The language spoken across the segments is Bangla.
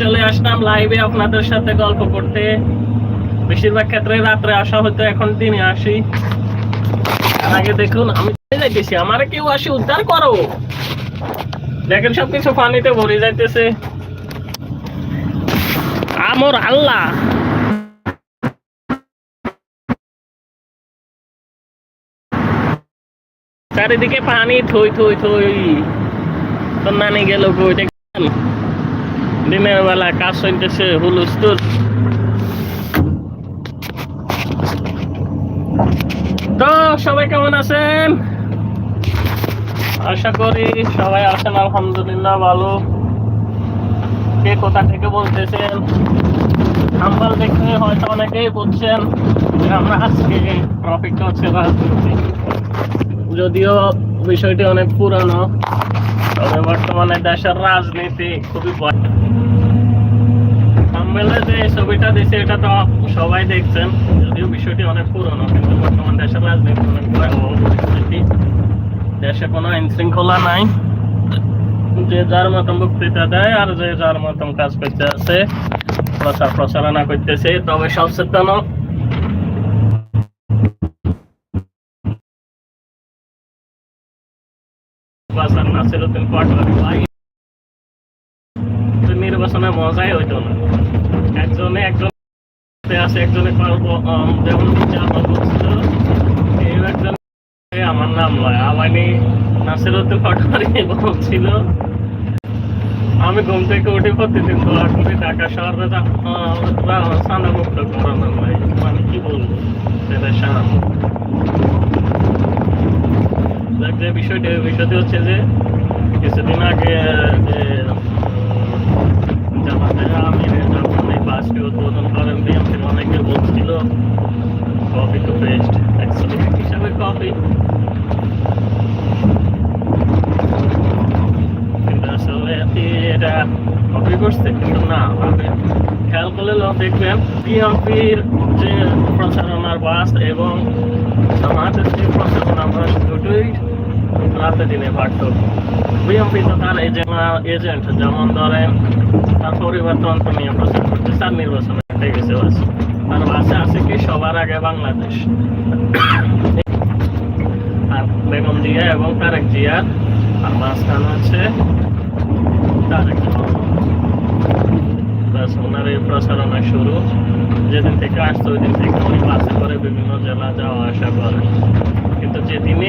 চলে আসলাম লাইভে আপনাদের সাথে গল্প করতে। বেশিরভাগ ক্ষেত্রে রাত্রে আসা হতো এখন দিনে আসি। আগে দেখুন, আমি যাইতেছি। আমার কেউ আসি উদ্ধার করো। দেখেন সবকিছু পানিতে ভরে যাইতেছে। আমর আল্লাহ। চারিদিকে পানি থই থই থই। তো নানি গেল কই দেখেন দিনের বেলা কাজ চলতেছে হুলুস্তুল তো, সবাই কেমন আছেন? আশা করি সবাই আছেন, আলহামদুলিল্লাহ, ভালো। কে কোথা থেকে বলতেছেন? হাম্বাল দেখে হয়তো অনেকেই বুঝছেন যে আমরা আজকে টপিকটা হচ্ছে রাজনীতি। যদিও বিষয়টি অনেক পুরানো, তবে বর্তমানে দেশের রাজনীতি খুবই ভয় যে ছবিটা দিছে, এটা তো সবাই দেখছেন। যদিও বিষয়টি অনেক পুরনো, কিন্তু বর্তমান দেশের রাজনীতি দেশে কোনো আইন শৃঙ্খলা নাই। যে যার মতন বক্তৃতা দেয় আর যে যার মতন কাজ করতে আছে, প্রচার প্রচারণা করতেছে তবে সচেতন নির্বাচনে মজাই হইতো না। একজনে একজন একজনে যেমন আমার নাম লয়। আমানি নাসিরুদ্দিন পাটোয়ারি বলছিল আমি ঘুম থেকে উঠে প্রতিদিন দোয়া করি, ঢাকা শহরে সানা করানো নাই মানে কি বলব, সেটা দেখ, যে বিষয়টি বিষয়টি হচ্ছে যে, কিছুদিন আগে, যে যখন এই বাসটি উদ্বোধন করেন বিএমপির অনেকে বলছিল কপি টু পেস্ট অ্যাকচুয়ালি হিসাবে কপি কিন্তু আসলে এটা কপি করছে কিন্তু না আপনি খেয়াল করলে দেখবেন বিএমপির যে প্রচারণার বাস এবং আমাদের যে প্রচারণা বাস দুটোই দিনে পার্থক্য বিএমপি তো তার এজেন্ট যেমন ধরেন তার পরিবর্তন নিয়ে প্রচার করতে তার নির্বাচনে হেঁটে গেছে বাস। তার বাসে আছে কি সবার আগে বাংলাদেশ। আর বেগম জিয়া এবং তারেক জিয়া, আর মাঝখানে হচ্ছে তারেক। ব্যাস ওনার এই প্রচারণা শুরু। যেদিন থেকে আসছে ওই দিন থেকে উনি বাসে করে বিভিন্ন জেলা যাওয়া আসা করেন কিন্তু যেদিনে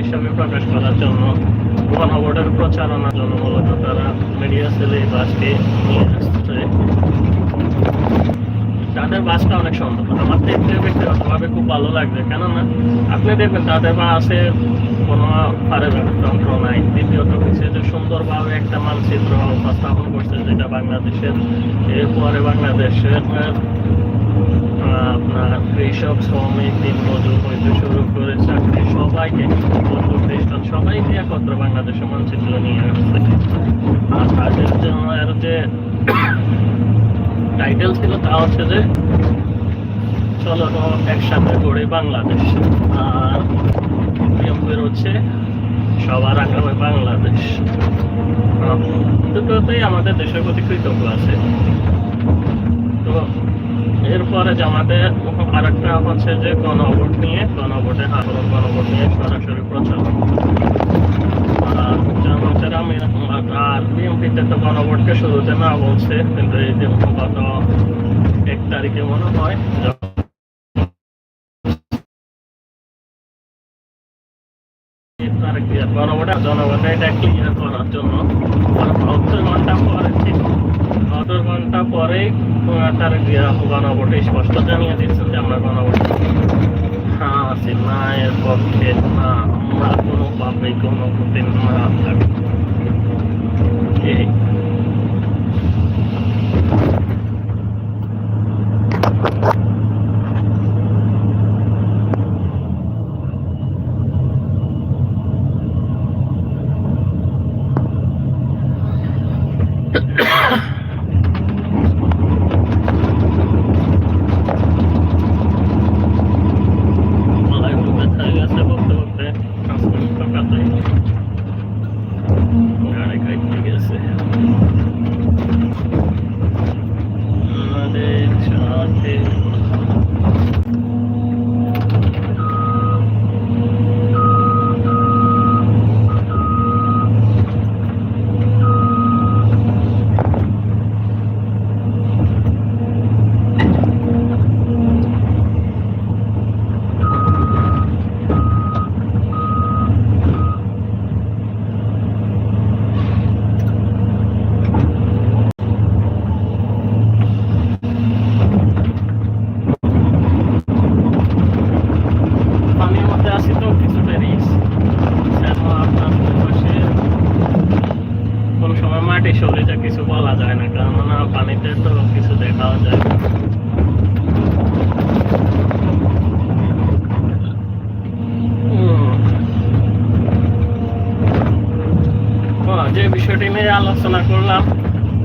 হিসাবে প্রকাশ করার জন্য গণভোটের প্রচারণার জন্য মূলত তারা মিডিয়া সেলে এই বাসটি তাদের বাসটা অনেক সুন্দর। আমার দেখতে ব্যক্তিগতভাবে খুব ভালো লাগছে। কেননা, আপনি দেখবেন তাদের বাসে কোনো পারিবারিক যন্ত্র নাই। দ্বিতীয়ত হচ্ছে যে সুন্দরভাবে একটা মানচিত্র উপস্থাপন করছে যেটা বাংলাদেশের, এরপরে বাংলাদেশের আপনার কৃষক, শ্রমিক দিন মজুর হইতে শুরু করে চাকরি সবাইকে বাংলাদেশের মানচিত্র নিয়ে আসছে। আর তাদের যে এর যে টাইটেল ছিল তা হচ্ছে যে, চলো একসাথে গড়ে বাংলাদেশ। আর বিএমপির হচ্ছে সবার আগে হয় বাংলাদেশ। দুটোতেই আমাদের দেশের প্রতি কৃতজ্ঞ আছে। তো এরপরে জামাতে আরেকটা হচ্ছে যে গণভোট নিয়ে গণভোটে আন্দোলন, গণভোট নিয়ে সরাসরি প্রচার। আর জামাতের আমি আর বিএনপিতে তো গণভোটকে শুরুতে না বলছে, কিন্তু এই যে গত এক তারিখে মনে হয় গণভোটে জনগণে এটা ক্লিয়ার করার জন্য। ঘণ্টা পরে ঘণ্টা পরেই তার গণভোটে স্পষ্ট জানিয়ে দিচ্ছেন যে আমরা গণভোট আছি না এর পক্ষে না আমরা কোনো ভাবে কোনো না থাকি এই যায় না কারণ না পানিতে তো কিছু দেখাও যায় না। হুম। ও, বিষয়টি নিয়ে আলোচনা করলাম।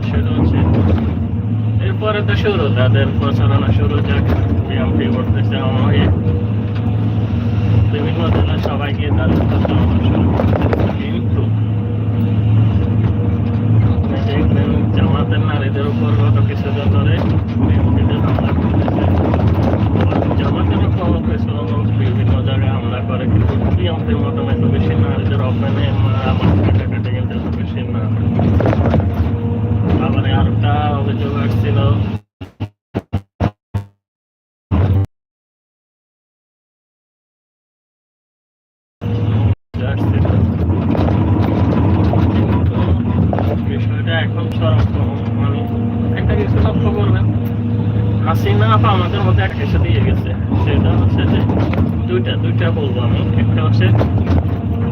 সেটা হচ্ছে এরপরে তো শুরু, তাদের প্রচারণা শুরু যাক বিএমপি করতেছে আমাকে। বিভিন্ন জেলায় সবাইকে তাদের প্রচারণা শুরু কিন্তু দেখবেন জামাতের নারীদের উপর গত কিছুদিন ধরে বিএমপিদের হামলা করতেছে জামাতের উপর বিভিন্ন জায়গায় হামলা করে, কিন্তু বিএমপির মতন এত বেশি নারীদের ওপেনে আমার কাটাকাটি কিন্তু এত বেশি না আবার আরেকটা অভিযোগ আসছিল আসছিল। কিন্তু বিষয়টা এখন চরম মানে একটা কিছু আমাদের মধ্যে একটা দিয়ে গেছে। সেটা হচ্ছে যে দুইটা দুইটা বলব আমি। একটা হচ্ছে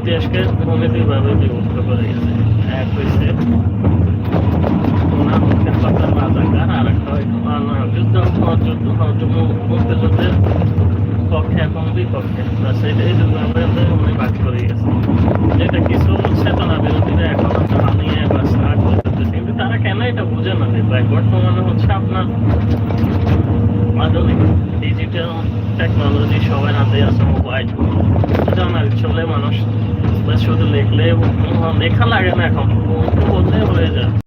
দেশকে উনি দুইভাবে বিভক্ত করে গেছে। এক হয়েছে ওনার মুখের কথা আর একটা যুদ্ধ যুদ্ধ মুক্তিযুদ্ধের পক্ষে এবং বিপক্ষে। এটাই দুইভাবে উনি ভাগ করে গেছে যেটা কিছু চেতনা বিরোধীরা এখন তারা নিয়ে বাস রাগ করতেছে কিন্তু তারা কেন এটা বুঝে না যে ভাই বর্তমানে হচ্ছে আপনার আধুনিক ডিজিটাল টেকনোলজি সবার হাতে আছে মোবাইল জানার চলে মানুষ বাস শুধু লিখলে লেখা লাগে না এখন মুখে বললে হয়ে যায় মানে তার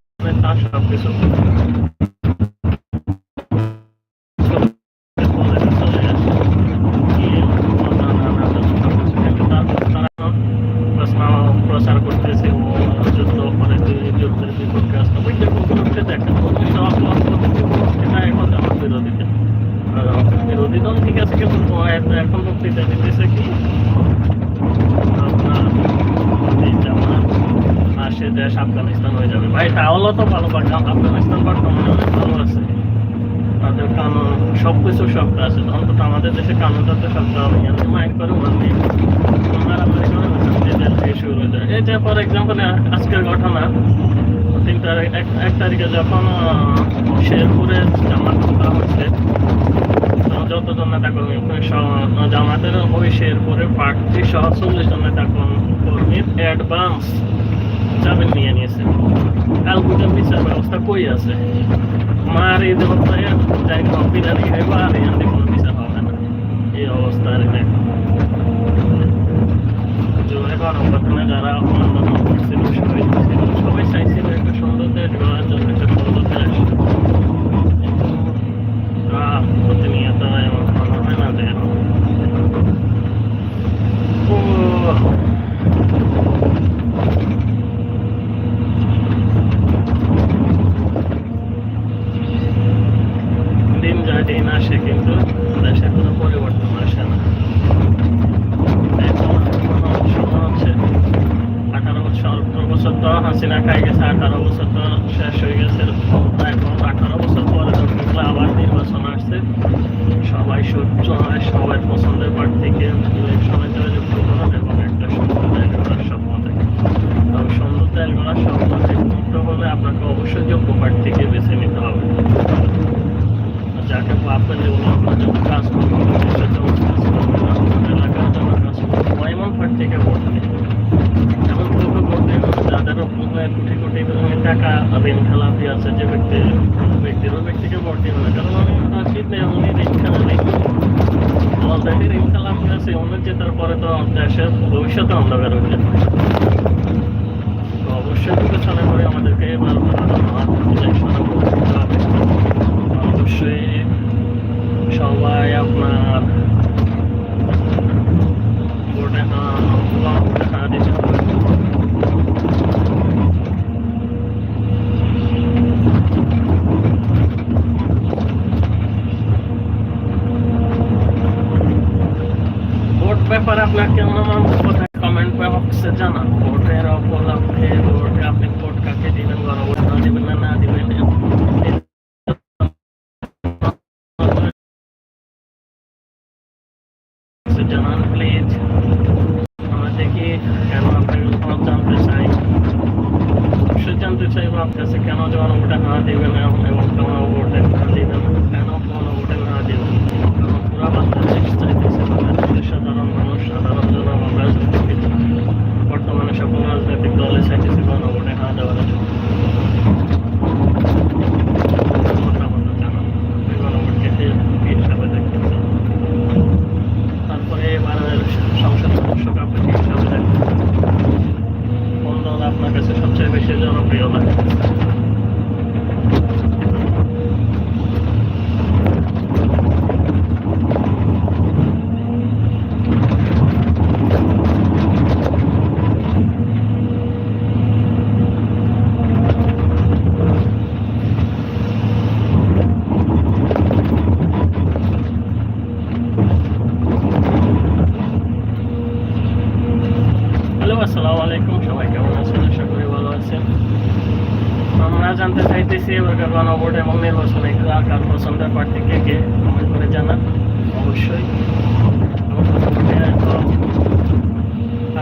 কানুন সব কিছু শক্ত আছে অন্তত আমাদের দেশে কানুনটা তো শক্ত হবে মাইন্ড করে মানে আমার হয়ে যায়। যে ফর এক্সাম্পল আজকের ঘটনা। তিন তারিখ, এক তারিখে যখন শেরপুরে জামাত করা হচ্ছে তখন যতজন নেতা কর্মী জামাতের ওই শেরপুরে প্রার্থী সহ চল্লিশ জন নেতা কর্মীর অ্যাডভান্স জামিন নিয়ে নিয়েছে কালকুটের বিচার ব্যবস্থা কই আছে মার এই দেবতায় যাই কম্পিউটার নিয়ে আর এখানে কোনো বিচার হবে না এই অবস্থা আর দেখো জোরে যারা ছিল সবাই চাইছিল একটা সুন্দর দেশ গড়ার জন্য একটা সুন্দর দেশ প্রতিনিয়ত এমন মনে হয় না যে ও দিন যায় দিন আসে কিন্তু দেশে কোনো পরিবর্তন আসে না এখন আমার সময় হচ্ছে আঠারো বছর অল্প বছর তো হাসিনা খাই গেছে আঠারো বছর তো শেষ হয়ে গেছে এখন আঠারো বছর পরে যখন আবার নির্বাচন আসছে সবাই সহ্য হয় সবাই পছন্দের প্রার্থীকে ইলেকশনে জয়যুক্ত করার এবং একটা সুন্দর দেশ গড়ার স্বপ্ন থাকে তবে সুন্দর দেশ গড়ার স্বপ্ন যুক্ত হলে আপনাকে অবশ্যই যোগ্য প্রার্থীকে বেছে নিতে হবে যাকে ভাববেন যে উনি আপনার জন্য কাজ করবেন দেশের জন্য কাজ করবেন আপনার এলাকার জন্য কাজ করবেন ও এমন প্রার্থীকে ভোট দিন এমন কাউকে ভোট দিন কোটি কোটি টাকা ঋণ আছে যে ব্যক্তি ব্যক্তির ওই ব্যক্তিকে দিন না কারণ উনি উচিত নেই উনি ঋণ খেলাপি। অলরেডি ঋণ আছে উনি জেতার পরে তো দেশের ভবিষ্যতে অন্ধকার হয়ে যাবে অবশ্যই বিবেচনা করে আমাদেরকে হবে অবশ্যই সবাই আপনার আপনার পার্টি কে কে কমেন্ট করে জানান। অবশ্যই।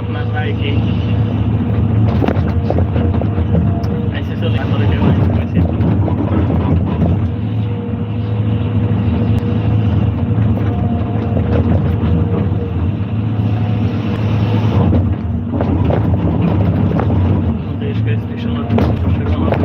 আপনার ভাই কি? Thank you.